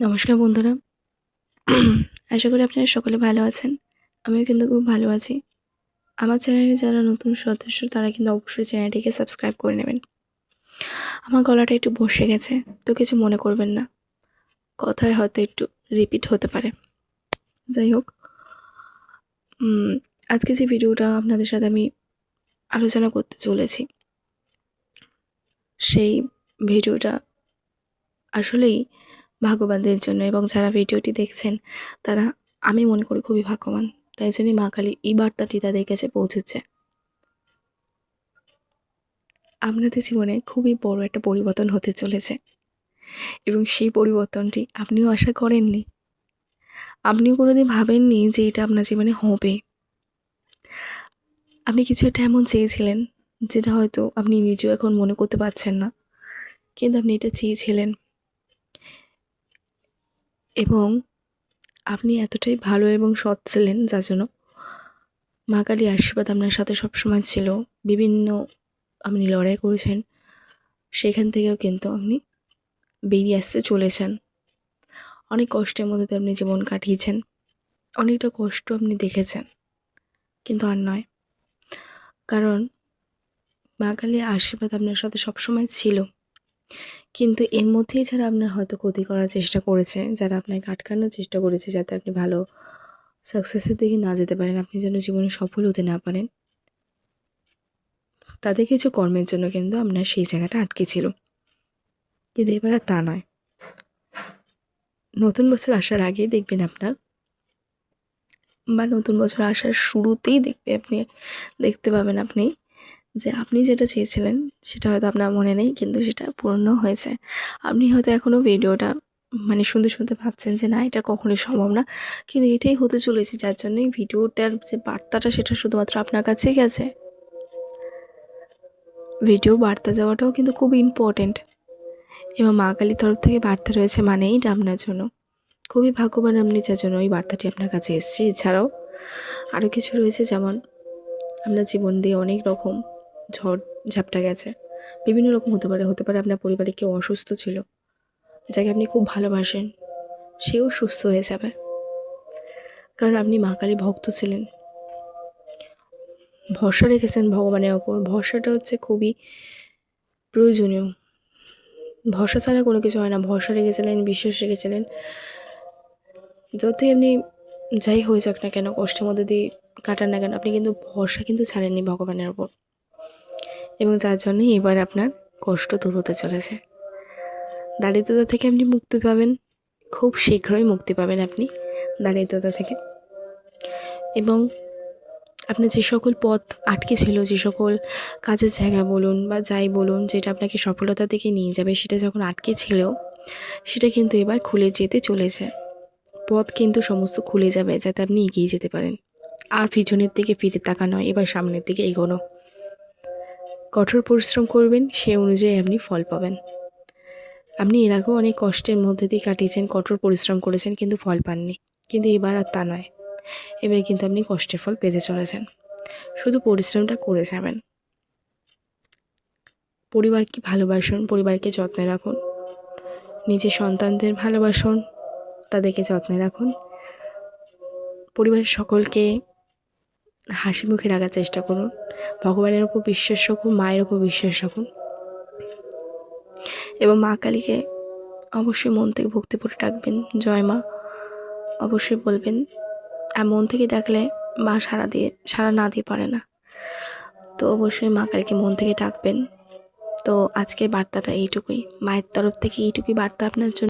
নমস্কার বন্ধুরা। আশা করি আপনারা সকলে ভালো আছেন। আমিও কিন্তু খুব ভালো আছি। আমার চ্যানেলে যারা নতুন সদস্য, তারা কিন্তু অবশ্যই চ্যানেলটিকে সাবস্ক্রাইব করে নেবেন। আমার গলাটা একটু বসে গেছে, তো কিছু মনে করবেন না। কথায় হয়তো একটু রিপিট হতে পারে। যাই হোক আজকে যে ভিডিওটা আপনাদের সাথে আমি আলোচনা করতে চলেছি, সেই ভিডিওটা আসলেই ভাগ্যবানদের জন্য এবং যারা ভিডিওটি দেখছেন, তারা আমি মনে করি খুবই ভাগ্যবান। তাই জন্যই মা কালী এই বার্তাটি তাদের কাছে পৌঁছেছে। আপনাদের জীবনে খুবই বড় একটা পরিবর্তন হতে চলেছে। এবং সেই পরিবর্তনটি আপনিও আশা করেননি। আপনিও কোনোদিন ভাবেননি যে এটা আপনার জীবনে হবে। আপনি কিছু একটা এমন চেয়েছিলেন, যেটা হয়তো আপনি নিজেও এখন মনে করতে পারছেন না। কিন্তু আপনি এটা চেয়েছিলেন। এবং আপনি এতটাই ভালো এবং সৎ ছিলেন যার জন্য মা কালী আশীর্বাদ আপনার সাথে সবসময় ছিল। বিভিন্ন আপনি লড়াই করেছেন। সেখান থেকেও কিন্তু আপনি বেরিয়ে আসতে চলেছেন। অনেক কষ্টের মধ্যে আপনি জীবন কাটিয়েছেন। অনেকটা কষ্ট আপনি দেখেছেন। কিন্তু আর নয়। কারণ মা কালী আশীর্বাদ আপনার সাথে সবসময় ছিল। কিন্তু এর মধ্যেই যারা আপনার হয়তো ক্ষতি করার চেষ্টা করেছে, যারা আপনাকে আটকানোর চেষ্টা করেছে যাতে আপনি ভালো সাকসেসের দিকে না যেতে পারেন, আপনি যেন জীবনে সফল হতে না পারেন, তাদের কিছু কর্মের জন্য কিন্তু আপনার সেই জায়গাটা আটকে ছিল। কিন্তু এবার তা নয়। নতুন বছর আসার আগেই দেখবেন আপনার, বা নতুন বছর আসার শুরুতেই দেখবে আপনি, দেখতে পাবেন আপনি যে আপনি যেটা চেয়েছিলেন, সেটা হয়তো আপনার মনে নেই, কিন্তু সেটা পূর্ণ হয়েছে। আপনি হয়তো এখনও ভিডিওটা মানে শুনতে শুনতে ভাবছেন যে, না, এটা কখনোই সম্ভব না। কিন্তু এটাই হতে চলেছে, যার জন্যই ভিডিওটার যে বার্তাটা, সেটা শুধুমাত্র আপনার কাছেই গেছে। ভিডিও বার্তা যাওয়াটাও কিন্তু খুব ইম্পর্টেন্ট এবং মা কালীর তরফ থেকে বার্তা রয়েছে মানেই এটা আপনার জন্য। খুবই ভাগ্যবান আপনি যার জন্য ওই বার্তাটি আপনার কাছে এসছে। এছাড়াও আরও কিছু রয়েছে, যেমন আমরা জীবন দিয়ে অনেক রকম ঝড় ঝাপটা গেছে। বিভিন্ন রকম হতে পারে হতে পারে আপনার পরিবারে কেউ অসুস্থ ছিল, যাকে আপনি খুব ভালোবাসেন, সেও সুস্থ হয়ে যাবে। কারণ আপনি মা কালী ভক্ত ছিলেন। ভরসা রেখেছেন ভগবানের ওপর। ভরসাটা হচ্ছে খুবই প্রয়োজনীয়। ভরসা ছাড়া কোনো কিছু হয় না। ভরসা রেখেছিলেন, বিশ্বাস রেখেছিলেন। যতই আপনি যাই হয়ে যাক না কেন, কষ্টের মধ্যে দিয়ে কাটান না কেন, আপনি কিন্তু ভরসা কিন্তু ছাড়েননি ভগবানের ওপর। এবং যার জন্যই এবার আপনার কষ্ট দূর হতে চলেছে। দারিদ্রতা থেকে আপনি মুক্তি পাবেন, খুব শীঘ্রই মুক্তি পাবেন আপনি দারিদ্রতা থেকে। এবং আপনার যে সকল পথ আটকে ছিল, যে সকল কাজের জায়গা বলুন বা যাই বলুন, যেটা আপনাকে সফলতার থেকে নিয়ে যাবে, সেটা যখন আটকে ছিল, সেটা কিন্তু এবার খুলে যেতে চলেছে। পথ কিন্তু সমস্ত খুলে যাবে, যাতে আপনি এগিয়ে যেতে পারেন। আর পিছনের দিকে ফিরে তাকা নয়, এবার সামনের দিকে এগোনো। কঠোর পরিশ্রম করবেন, সে অনুযায়ী আপনি ফল পাবেন। আপনি এর আগেও অনেক কষ্টের মধ্যে দিয়ে কাটিয়েছেন, কঠোর পরিশ্রম করেছেন, কিন্তু ফল পাননি। কিন্তু এবার আর তা নয়। এবারে কিন্তু আপনি কষ্টের ফল পেতে চলেছেন। শুধু পরিশ্রমটা করে যাবেন। পরিবারকে ভালোবাসুন, পরিবারকে যত্নে রাখুন। নিজের সন্তানদের ভালোবাসুন, তাদেরকে যত্নে রাখুন। পরিবারের সকলকে হাসি মুখে রাখার চেষ্টা করুন। ভগবানের ওপর বিশ্বাস রাখুন, মায়ের ওপর বিশ্বাস রাখুন। এবং মা কালীকে অবশ্যই মন থেকে ভক্তিপুরে ডাকবেন। জয় মা। অবশ্যই বলবেন, আর মন থেকে ডাকলে মা সারা দিয়ে সারা না দিয়ে পারে না। তো অবশ্যই মা কালীকে মন থেকে ডাকবেন। তো আজকের বার্তাটা এইটুকুই। মায়ের তরফ থেকে এইটুকুই বার্তা আপনার জন্য।